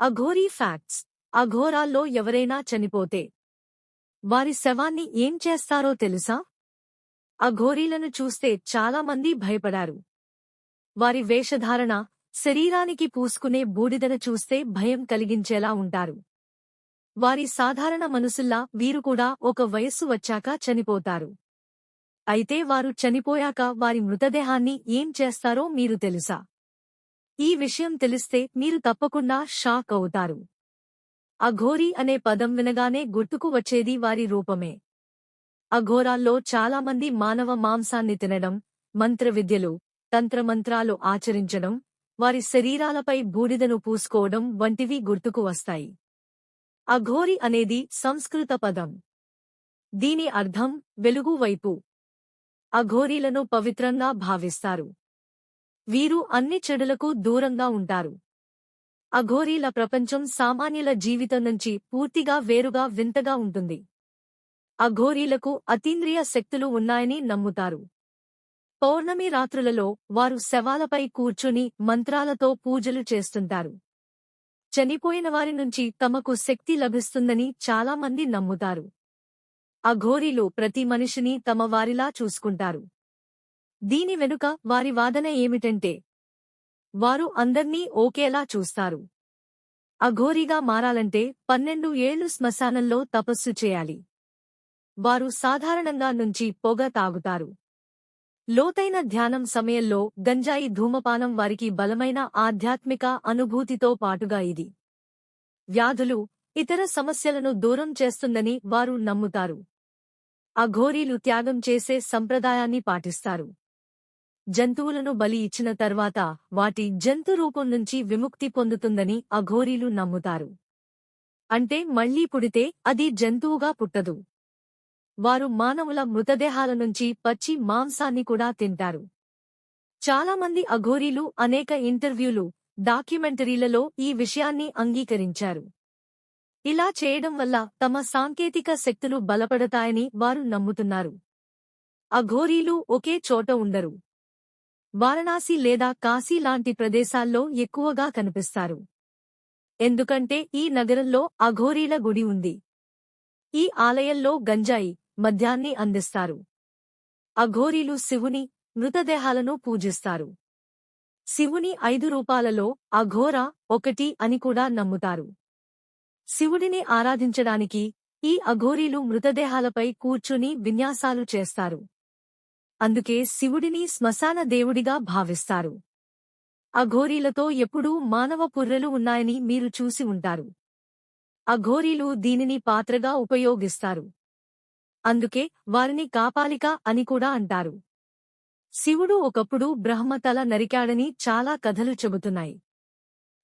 Aghori facts. అఘోరాల్లో ఎవరైనా చనిపోతే వారి శవాన్ని ఏం చేస్తారో తెలుసా? అఘోరీలను చూస్తే చాలామంది భయపడారు. వారి వేషధారణ శరీరానికి పూసుకునే బూడిదను చూస్తే భయం కలిగించేలా ఉంటారు. వారి సాధారణ మనసుల్లా వీరు కూడా ఒక వయస్సు వచ్చాక చనిపోతారు. అయితే వారు చనిపోయాక వారి మృతదేహాన్ని ఏం చేస్తారో మీరు తెలుసా? ఈ విషయం తెలిస్తే మీరు తప్పకుండా షాక్ అవుతారు. అఘోరీ అనే పదం వినగానే గుర్తుకు వచ్చేది వారి రూపమే. అఘోరాల్లో చాలామంది మానవ మాంసాన్ని తినడం మంత్రవిద్యలు తంత్రమంత్రాలు ఆచరించడం వారి శరీరాలపై బూడిదను పూసుకోవడం వంటివి గుర్తుకు వస్తాయి. అఘోరి అనేది సంస్కృత పదం. దీని అర్థం వెలుగు వైపు అఘోరీలను పవిత్రంగా భావిస్తారు. వీరు అన్ని చెడులకు దూరంగా ఉంటారు. అఘోరీల ప్రపంచం సామాన్యుల జీవితం నుంచి పూర్తిగా వేరుగా వింతగా ఉంటుంది. అఘోరీలకు అతీంద్రియ శక్తులు ఉన్నాయని నమ్ముతారు. పౌర్ణమి రాత్రులలో వారు శవాలపై కూర్చుని మంత్రాలతో పూజలు చేస్తుంటారు. చనిపోయిన వారి నుంచి తమకు శక్తి లభిస్తుందని చాలామంది నమ్ముతారు. అఘోరీలు ప్రతి మనిషిని తమ వారిలా చూసుకుంటారు. దీని వెనుక వారి వాదన ఏమిటంటే వారు అందర్నీ ఓకేలా చూస్తారు. అఘోరీగా మారాలంటే పన్నెండు ఏళ్ళు శ్మశానంలో తపస్సు చేయాలి. వారు సాధారణంగా నుంచి పొగ తాగుతారు. లోతైన ధ్యానం సమయంలో గంజాయి ధూమపానం వారికి బలమైన ఆధ్యాత్మిక అనుభూతితో పాటుగా ఇది. వ్యాధులు ఇతర సమస్యలను దూరం చేస్తుందని వారు నమ్ముతారు. అఘోరీలు త్యాగం చేసే సంప్రదాయాన్ని పాటిస్తారు. జంతువులను బలి ఇచ్చిన తర్వాత వాటి జంతు రూపం నుంచి విముక్తి పొందుతుందని అఘోరీలు నమ్ముతారు. అంటే మళ్ళీ పుడితే అది జంతువుగా పుట్టదు. వారు మానవుల మృతదేహాల నుంచి పచ్చి మాంసాన్ని కూడా తింటారు. చాలామంది అఘోరీలు అనేక ఇంటర్వ్యూలు డాక్యుమెంటరీలలో ఈ విషయాన్ని అంగీకరించారు. ఇలా చేయడం వల్ల తమ సాంకేతిక శక్తులు బలపడతాయని వారు నమ్ముతున్నారు. అఘోరీలు ఒకే చోట ఉండరు. వారణాసి లేదా కాశీ లాంటి ప్రదేశాల్లో ఎక్కువగా కనిపిస్తారు. ఎందుకంటే ఈ నగరంలో అఘోరీల గుడి ఉంది. ఈ ఆలయంలో గంజాయి మద్యాన్ని అందిస్తారు. అఘోరీలు శివుని మృతదేహాలను పూజిస్తారు. శివుని ఐదు రూపాలలో అఘోర ఒకటి అని కూడా నమ్ముతారు. శివుడిని ఆరాధించడానికి ఈ అఘోరీలు మృతదేహాలపై కూర్చుని విన్యాసాలు చేస్తారు. అందుకే శివుడిని శ్మశాన దేవుడిగా భావిస్తారు. అఘోరీలతో ఎప్పుడూ మానవ పుర్రెలు ఉన్నాయని మీరు చూసి ఉంటారు. అఘోరీలు దీనిని పాత్రగా ఉపయోగిస్తారు. అందుకే వారిని కాపాలిక అని కూడా అంటారు. శివుడు ఒకప్పుడు బ్రహ్మతల నరికాడని చాలా కథలు చెబుతున్నాయి.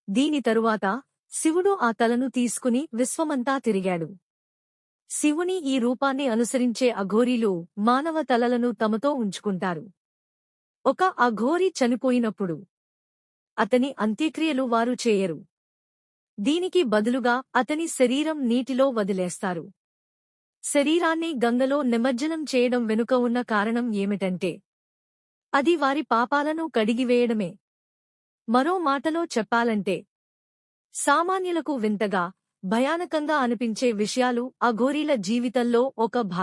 దీని తరువాత శివుడు ఆ తలను తీసుకుని విశ్వమంతా తిరిగాడు. శివుని ఈ రూపాన్ని అనుసరించే అఘోరీలు మానవ తలలను తమతో ఉంచుకుంటారు. ఒక అఘోరి చనిపోయినప్పుడు అతని అంత్యక్రియలు వారు చేయరు. దీనికి బదులుగా అతని శరీరం నీటిలో వదిలేస్తారు. శరీరాన్ని గంగలో నిమజ్జనం చేయడం వెనుక ఉన్న కారణం ఏమిటంటే అది వారి పాపాలను కడిగివేయడమే. మరో మాటలో చెప్పాలంటే సామాన్యులకు వింతగా భయానకంగా అనిపించే విషయాలు అఘోరీల జీవితంలో ఒక భాగం